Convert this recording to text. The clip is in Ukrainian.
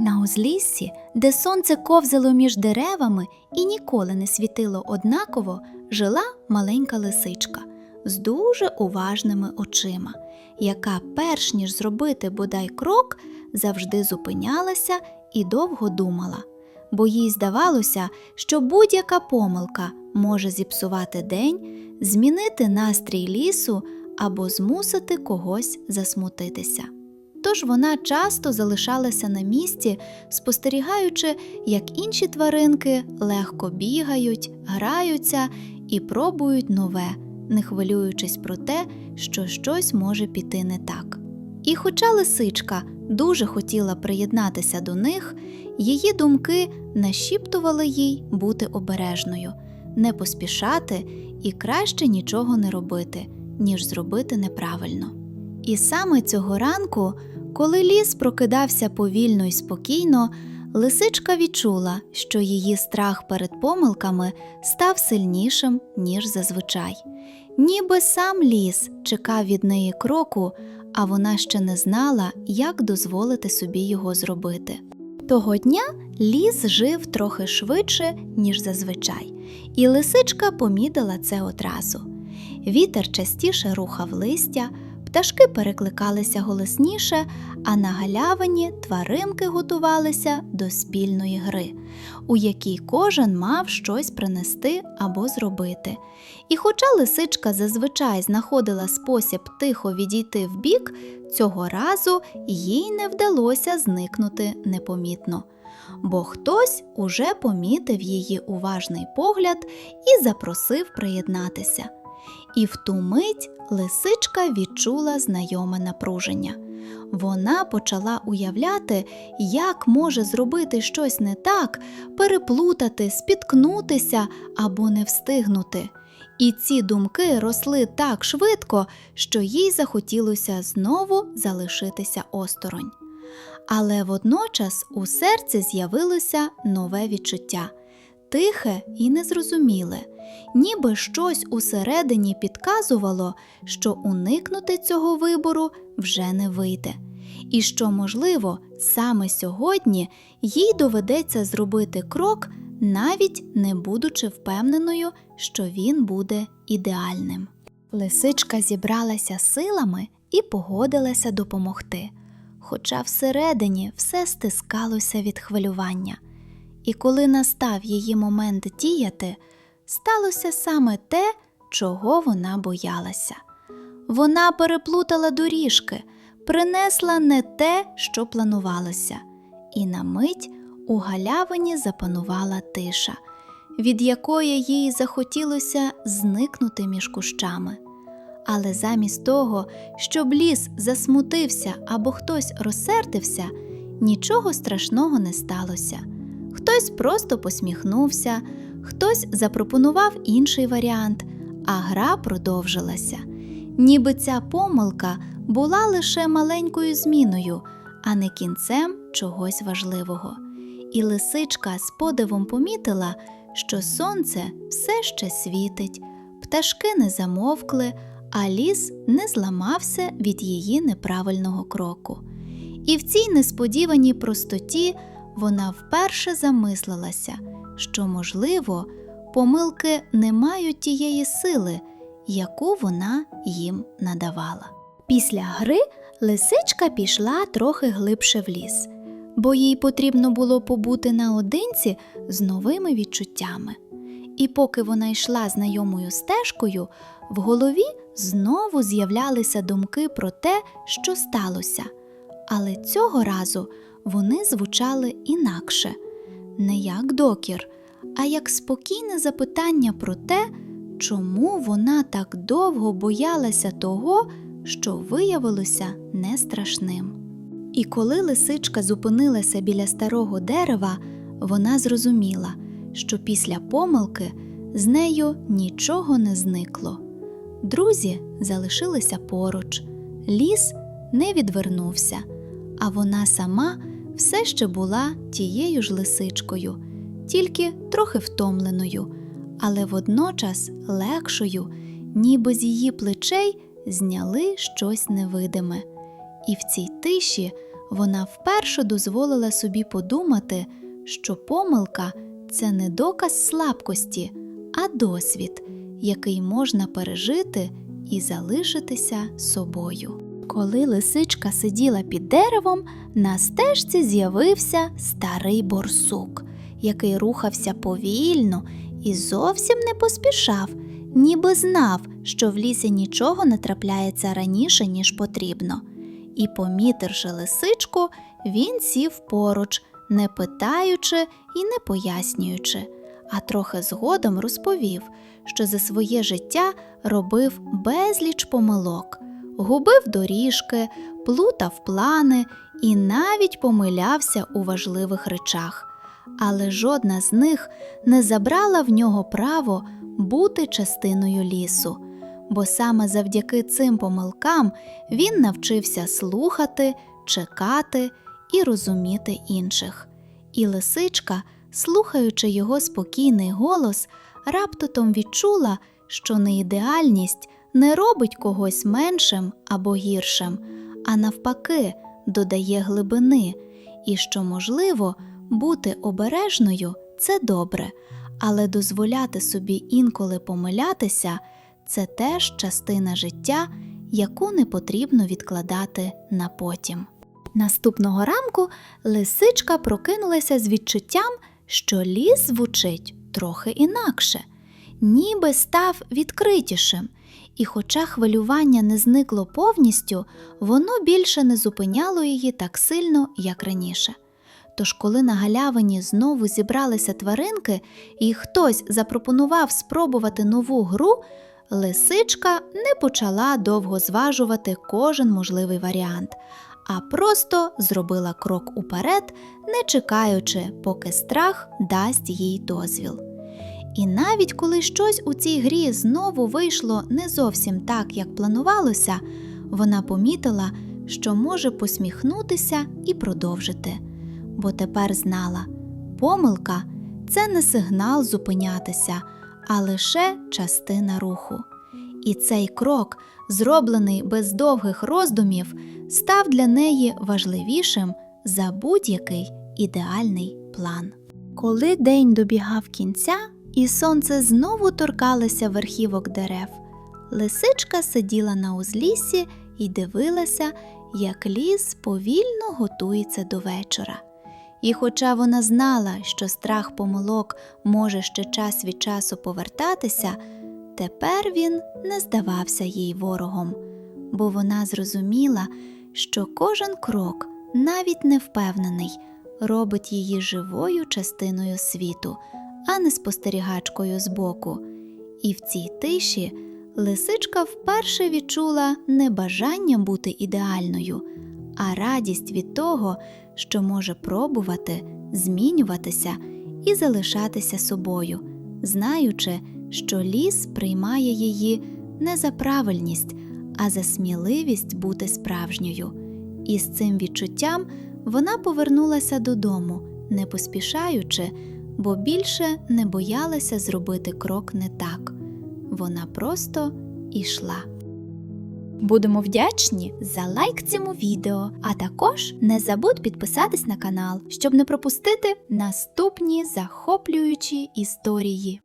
На узліссі, де сонце ковзало між деревами і ніколи не світило однаково, жила маленька лисичка з дуже уважними очима, яка, перш ніж зробити бодай крок, завжди зупинялася і довго думала, бо їй здавалося, що будь-яка помилка може зіпсувати день, змінити настрій лісу або змусити когось засмутитися. Тож вона часто залишалася на місці, спостерігаючи, як інші тваринки легко бігають, граються і пробують нове, не хвилюючись про те, що щось може піти не так. І хоча лисичка дуже хотіла приєднатися до них, її думки нашіптували їй бути обережною, не поспішати і краще нічого не робити, ніж зробити неправильно. І саме цього ранку, коли ліс прокидався повільно і спокійно, лисичка відчула, що її страх перед помилками став сильнішим, ніж зазвичай. Ніби сам ліс чекав від неї кроку, а вона ще не знала, як дозволити собі його зробити. Того дня ліс жив трохи швидше, ніж зазвичай, і лисичка помітила це одразу. Вітер частіше рухав листя, пташки перекликалися голосніше, а на галявині тваринки готувалися до спільної гри, у якій кожен мав щось принести або зробити. І хоча лисичка зазвичай знаходила спосіб тихо відійти вбік, цього разу їй не вдалося зникнути непомітно. Бо хтось уже помітив її уважний погляд і запросив приєднатися. І в ту мить лисичка відчула знайоме напруження. Вона почала уявляти, як може зробити щось не так, переплутати, спіткнутися або не встигнути. І ці думки росли так швидко, що їй захотілося знову залишитися осторонь. Але водночас у серці з'явилося нове відчуття тихе і незрозуміле, ніби щось усередині підказувало, що уникнути цього вибору вже не вийде, і що, можливо, саме сьогодні їй доведеться зробити крок, навіть не будучи впевненою, що він буде ідеальним. Лисичка зібралася силами і погодилася допомогти, хоча всередині все стискалося від хвилювання. І коли настав її момент діяти, сталося саме те, чого вона боялася. Вона переплутала доріжки, принесла не те, що планувалося, і на мить у галявині запанувала тиша, від якої їй захотілося зникнути між кущами. Але замість того, щоб ліс засмутився або хтось розсердився, нічого страшного не сталося. Хтось просто посміхнувся, хтось запропонував інший варіант, а гра продовжилася. Ніби ця помилка була лише маленькою зміною, а не кінцем чогось важливого. І лисичка з подивом помітила, що сонце все ще світить, пташки не замовкли, а ліс не зламався від її неправильного кроку. І в цій несподіваній простоті вона вперше замислилася, що, можливо, помилки не мають тієї сили, яку вона їм надавала. Після гри лисичка пішла трохи глибше в ліс, бо їй потрібно було побути наодинці з новими відчуттями. І поки вона йшла знайомою стежкою, в голові знову з'являлися думки про те, що сталося. Але цього разу вони звучали інакше, не як докір, а як спокійне запитання про те, чому вона так довго боялася того, що виявилося не страшним. І коли лисичка зупинилася біля старого дерева, вона зрозуміла, що після помилки з нею нічого не зникло. Друзі залишилися поруч, ліс не відвернувся, а вона сама все ще була тією ж лисичкою, тільки трохи втомленою, але водночас легшою, ніби з її плечей зняли щось невидиме. І в цій тиші вона вперше дозволила собі подумати, що помилка це не доказ слабкості, а досвід, який можна пережити і залишитися собою. Коли лисичка сиділа під деревом, на стежці з'явився старий борсук, який рухався повільно і зовсім не поспішав, ніби знав, що в лісі нічого не трапляється раніше, ніж потрібно. І, помітивши лисичку, він сів поруч, не питаючи і не пояснюючи, а трохи згодом розповів, що за своє життя робив безліч помилок, губив доріжки, плутав плани і навіть помилявся у важливих речах. Але жодна з них не забрала в нього право бути частиною лісу, бо саме завдяки цим помилкам він навчився слухати, чекати і розуміти інших. І лисичка, слухаючи його спокійний голос, раптотом відчула, що неідеальність не робить когось меншим або гіршим, а навпаки, додає глибини, і що, можливо, бути обережною це добре, але дозволяти собі інколи помилятися це теж частина життя, яку не потрібно відкладати на потім. Наступного ранку лисичка прокинулася з відчуттям, що ліс звучить трохи інакше, ніби став відкритішим, і, хоча хвилювання не зникло повністю, воно більше не зупиняло її так сильно, як раніше. Тож, коли на галявині знову зібралися тваринки, і хтось запропонував спробувати нову гру, лисичка не почала довго зважувати кожен можливий варіант, а просто зробила крок уперед, не чекаючи, поки страх дасть їй дозвіл. І навіть коли щось у цій грі знову вийшло не зовсім так, як планувалося, вона помітила, що може посміхнутися і продовжити, бо тепер знала, помилка це не сигнал зупинятися, а лише частина руху. І цей крок, зроблений без довгих роздумів, став для неї важливішим за будь-який ідеальний план. Коли день добігав кінця, і сонце знову торкалося верхівок дерев, лисичка сиділа на узліссі і дивилася, як ліс повільно готується до вечора. І хоча вона знала, що страх помилок може ще час від часу повертатися, тепер він не здавався їй ворогом, бо вона зрозуміла, що кожен крок, навіть невпевнений, робить її живою частиною світу, а не спостерігачкою збоку. І в цій тиші лисичка вперше відчула не бажання бути ідеальною, а радість від того, що може пробувати, змінюватися і залишатися собою, знаючи, що ліс приймає її не за правильність, а за сміливість бути справжньою. І з цим відчуттям вона повернулася додому, не поспішаючи, бо більше не боялася зробити крок не так. Вона просто ішла. Будемо вдячні за лайк цьому відео, а також не забудь підписатись на канал, щоб не пропустити наступні захоплюючі історії.